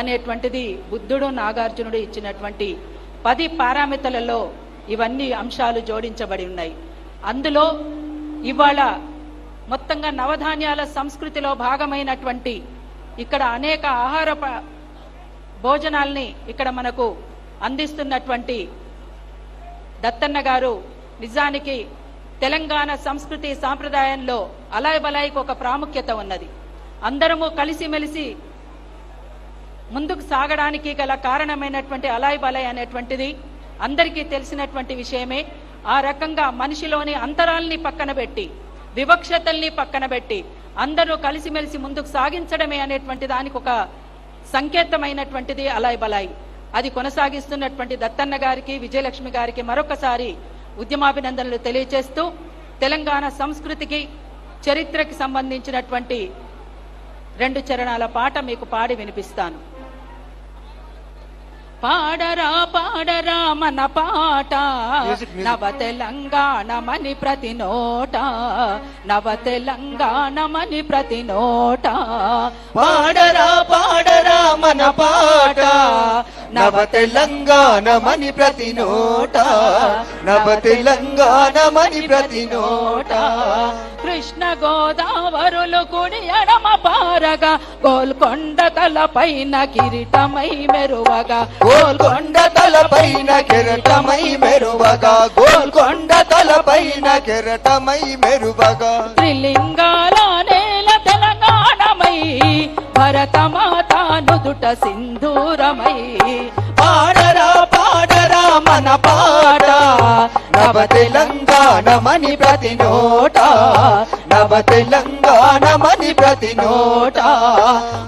అనేటువంటిది బుద్ధుడు నాగార్జునుడు ఇచ్చినటువంటి పది పారామితులలో ఇవన్నీ అంశాలు జోడించబడి ఉన్నాయి. అందులో ఇవాళ మొత్తంగా నవధాన్యాల సంస్కృతిలో భాగమైనటువంటి ఇక్కడ అనేక ఆహార భోజనాల్ని ఇక్కడ మనకు అందిస్తున్నటువంటి దత్తన్న గారు నిజానికి తెలంగాణ సంస్కృతి సాంప్రదాయంలో అలాయ్ బలాయికి ఒక ప్రాముఖ్యత ఉన్నది. అందరము కలిసిమెలిసి ముందుకు సాగడానికి గల కారణమైనటువంటి అలాయ్ బలాయ్ అనేటువంటిది అందరికీ తెలిసినటువంటి విషయమే. ఆ రకంగా మనిషిలోని అంతరాల్ని పక్కన పెట్టి వివక్షతల్ని పక్కన పెట్టి అందరూ కలిసిమెలిసి ముందుకు సాగించడమే అనేటువంటి దానికి ఒక సంకేతమైనటువంటిది అలాయ్ బలాయ్. అది కొనసాగిస్తున్నటువంటి దత్తన్న గారికి విజయలక్ష్మి గారికి మరొకసారి ఉద్యమాభినందనలు తెలియజేస్తూ తెలంగాణ సంస్కృతికి చరిత్రకి సంబంధించినటువంటి రెండు చరణాల పాట మీకు పాడి వినిపిస్తాను. పాడరా పాడరా మన పాట. నవ తెలంగాణమని ప్రతి నోట. నవ తెలంగాణమని ప్రతి నోట. పాడరా పాడరా మన పాట. నవ తెలంగాణమని ప్రతి నోట నవ తెలంగాణమని ప్రతి నోట. కృష్ణ గోదావరులు కుడి ఎడమ పారగా గోల్కొండ తలపైన కిరీటమై మెరువగా. గోల్కొండ తలపైన కెరటమై మెరువగా గోల్కొండ తలపైన కెరటమై మెరువగా. త్రిలింగాల నేల నుదుట సింధూరమై. పాడరా పాడరా మన పాట. నవ తెలంగాణమని ప్రతి నోట. నవ తెలంగాణమని ప్రతి నోట.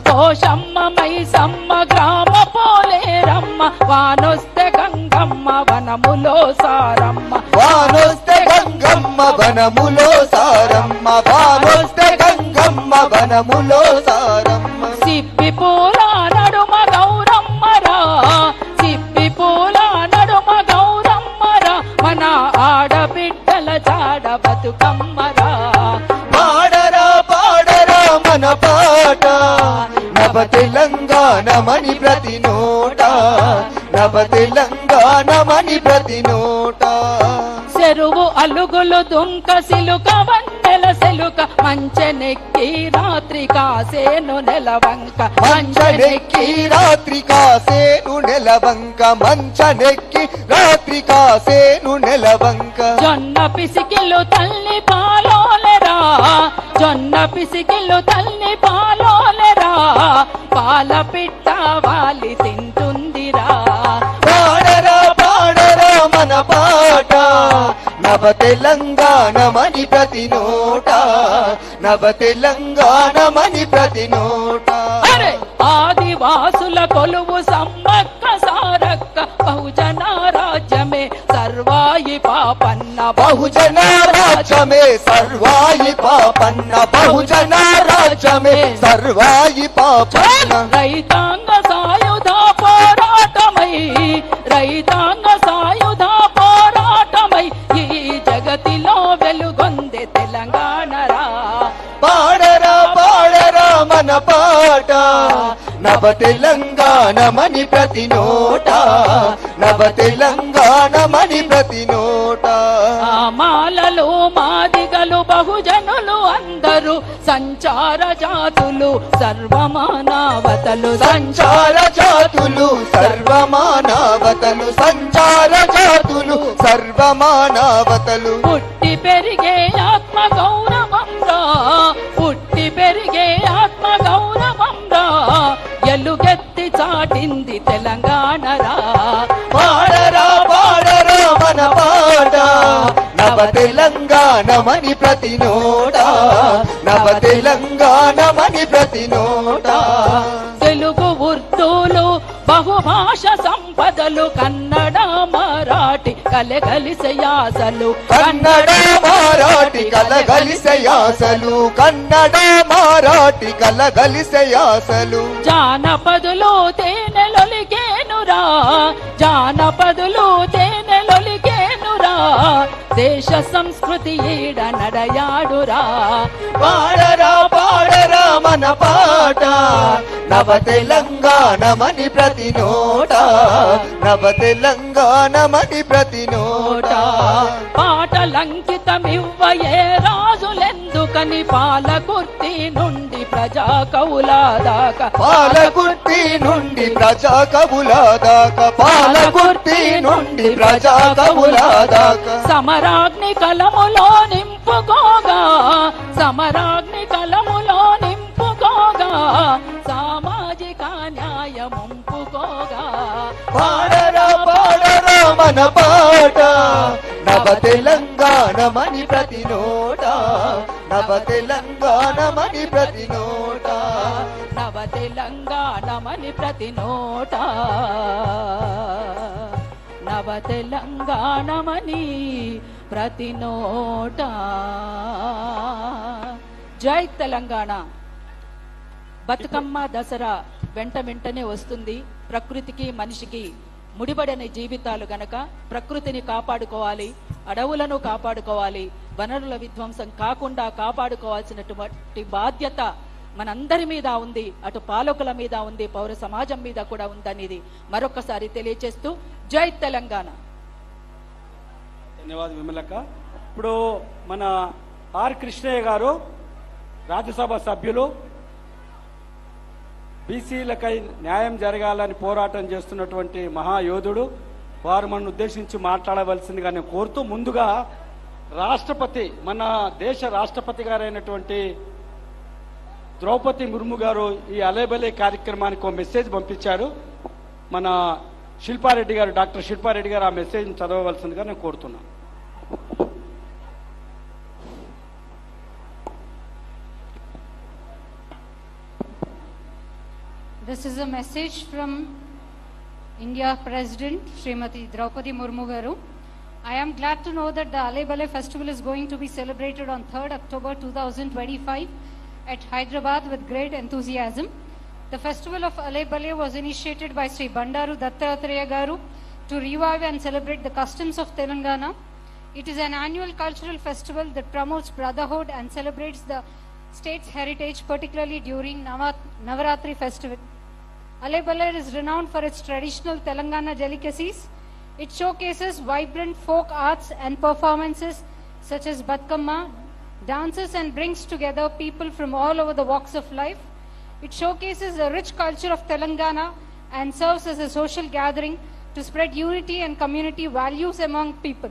పోషమ్మ మైసమ్మ గ్రామ పోలేరమ్మ. వానొస్తే గంగమ్మ వనములో సారమ్మ. వానొస్తే గంగమ్మ వనములో సారమ్మ. వానొస్తే గంగమ్మ వనములో సారమ్మ. సిప్పి నవ తెలంగాణమని ప్రతి నోట. నవ తెలంగాణమని ప్రతి నోట. చెరువు అలుగులు దుంక సిలుక వన్నెల సెలుక మంచెనెక్కి రాత్రి కాసేను నెలవంక. మంచనెక్కి రాత్రి కాసేను నెలవంక. మంచనెక్కి రాత్రి కాసేను నెలవంక. జొన్న పిసికిలు తల్లి పాలోలెరా. జొన్న పిసికిలు తల్లి పాలోలెరా. పాల పిట్ట వాలి తింటుందిరా. పాడరా పాడరా మన పాట నవ తెలంగాణమని ప్రతి నోట. నవ తెలంగాణమని ప్రతి నోట. ఆదివాసుల కొలువు సమ్మక్క సారక్క బహుజన రాజ్యమే సర్వాయి పాపన్న బహుజన రాజ్యమే సర్వాయి పాపన్న బహుజన రాజ్యమే సర్వాయి పాపన్న. మన పాట. నవ తెలంగాణమని ప్రతి నోట. నవ తెలంగాణమని ప్రతి నోట. మాలలు మాదిగలు బహుజనులు అందరూ సంచార జాతులు సర్వమానవతలు సంచార జాతులు సర్వమానవతలు సంచార జాతులు సర్వమానవతలు. పుట్టి పెరిగే ఆత్మ గౌరవంగా పుట్టి పెరిగే ఆత్మ గౌరవంగా ఎలుగెత్తి చాటింది తెలంగాణరా. పాడరా పాడరా మన పాట. నవ తెలంగాణమని ప్రతి నోట నవ తెలంగాణమని ప్రతి నోట బహుభాష సంపదలు కన్నడ మరాఠి కలగలిస యాసలు. కన్నడ మారాటి కలగలిసయాసలు కన్నడ మారాటి కలగలిసయాసలు జానపదులు తేనెలొలిగేనురా జానపదులు దేశ సంస్కృతి ఈడ నడయాడురా. పాడరా పాడరా మన పాట. నవ తెలంగాణమని ప్రతి నోట. నవ తెలంగాణమని ప్రతి నోట. పాటలంకితమివ్వయే రాజులెందుకని పాలకుర్తి నుండి ప్రజా కవుల దాకా పాలకుర్తి నుండి ప్రజా కవుల దాకా పాలకుర్తి నుండి ప్రజా కవుల దాకా సమరాగ్ని కలములో నింపుకోగా. సమరాగ్ని కలములో నింపుకోగా. సామాజిక న్యాయముంపుకోగా. పాడరా పాడరా మన పాట. నవ తెలంగాణమని ప్రతి నోట నవ తెలంగాణమని ప్రతి నోట. నవ తెలంగాణమని ప్రతి నోట. నవ తెలంగాణమని ప్రతి నోట. జై తెలంగాణ. బతుకమ్మ దసరా వెంట వెంటనే వస్తుంది ప్రకృతికి మనిషికి. ముడిపడిన జీవితాలు గనక ప్రకృతిని కాపాడుకోవాలి అడవులను కాపాడుకోవాలి వనరుల విధ్వంసం కాకుండా కాపాడుకోవాల్సినటువంటి బాధ్యత మనందరి మీద ఉంది అటు పాలకుల మీద ఉంది పౌర సమాజం మీద కూడా ఉందనేది మరొకసారి తెలియచేస్తూ జై తెలంగాణ. ధన్యవాదాలు విమలక్క. ఇప్పుడు మన ఆర్ కృష్ణయ్య గారు రాజ్యసభ సభ్యులు బీసీలకై న్యాయం జరగాలని పోరాటం చేస్తున్నటువంటి మహాయోధుడు వారు మన ఉద్దేశించి మాట్లాడవలసిందిగా నేను కోరుతూ ముందుగా రాష్ట్రపతి మన దేశ రాష్ట్రపతి గారైనటువంటి ద్రౌపది ముర్ము గారు ఈ అలేబలే కార్యక్రమానికి ఒక మెసేజ్ పంపించారు. మన శిల్పారెడ్డి గారు డాక్టర్ శిల్పారెడ్డి గారు ఆ మెసేజ్ చదవవలసిందిగా నేను కోరుతున్నాను. This is a message from India President Srimati Draupadi Murmu garu. I am glad to know that the Ale Bale festival is going to be celebrated on 3rd October 2025 at Hyderabad with great enthusiasm. The festival of Ale Bale was initiated by Sri Bandaru Dattatreya garu to revive and celebrate the customs of Telangana. It is an annual cultural festival that promotes brotherhood and celebrates the state's heritage, particularly during Navaratri festival. Alebalar is renowned for its traditional Telangana delicacies. It showcases vibrant folk arts and performances such as Batkamma, dances and brings together people from all over the walks of life. It showcases the rich culture of Telangana and serves as a social gathering to spread unity and community values among people.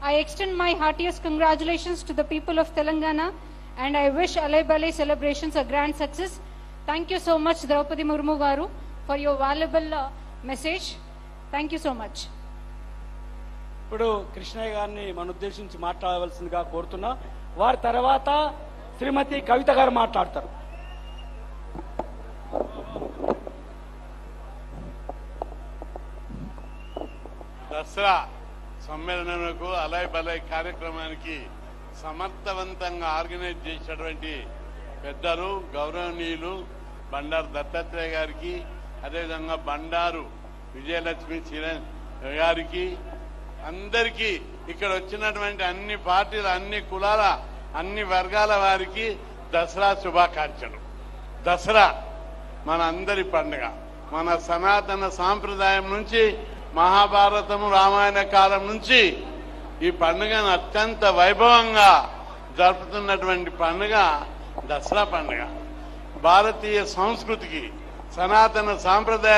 I extend my heartiest congratulations to the people of Telangana and I wish Alebale celebrations a grand success. Thank you so much, Draupadi Murmu Garu, for your valuable uh, message. Thank you so much. ఇప్పుడు కృష్ణయ్య గారిని మన ఉద్దేశించి మాట్లాడవలసిందిగా కోరుతున్నా వారి తర్వాత శ్రీమతి కవిత గారు మాట్లాడతారు దసరా సమ్మేళనకు అలాయ్ బలాయ్ కార్యక్రమానికి సమర్థవంతంగా ఆర్గనైజ్ చేసినటువంటి పెద్దలు గౌరవనీయులు బండారు దత్తాత్రేయ గారికి అదేవిధంగా బండారు విజయలక్ష్మి చిరణ్ గారికి అందరికీ ఇక్కడ వచ్చినటువంటి అన్ని పార్టీల అన్ని కులాల అన్ని వర్గాల వారికి దసరా శుభాకాంక్షలు. దసరా మన అందరి పండుగ. మన సనాతన సాంప్రదాయం నుంచి మహాభారతము రామాయణ కాలం నుంచి ఈ పండుగను అత్యంత వైభవంగా జరుపుతున్నటువంటి పండుగ దసరా పండుగ భారతీయ సంస్కృతికి సనాతన సాంప్రదాయ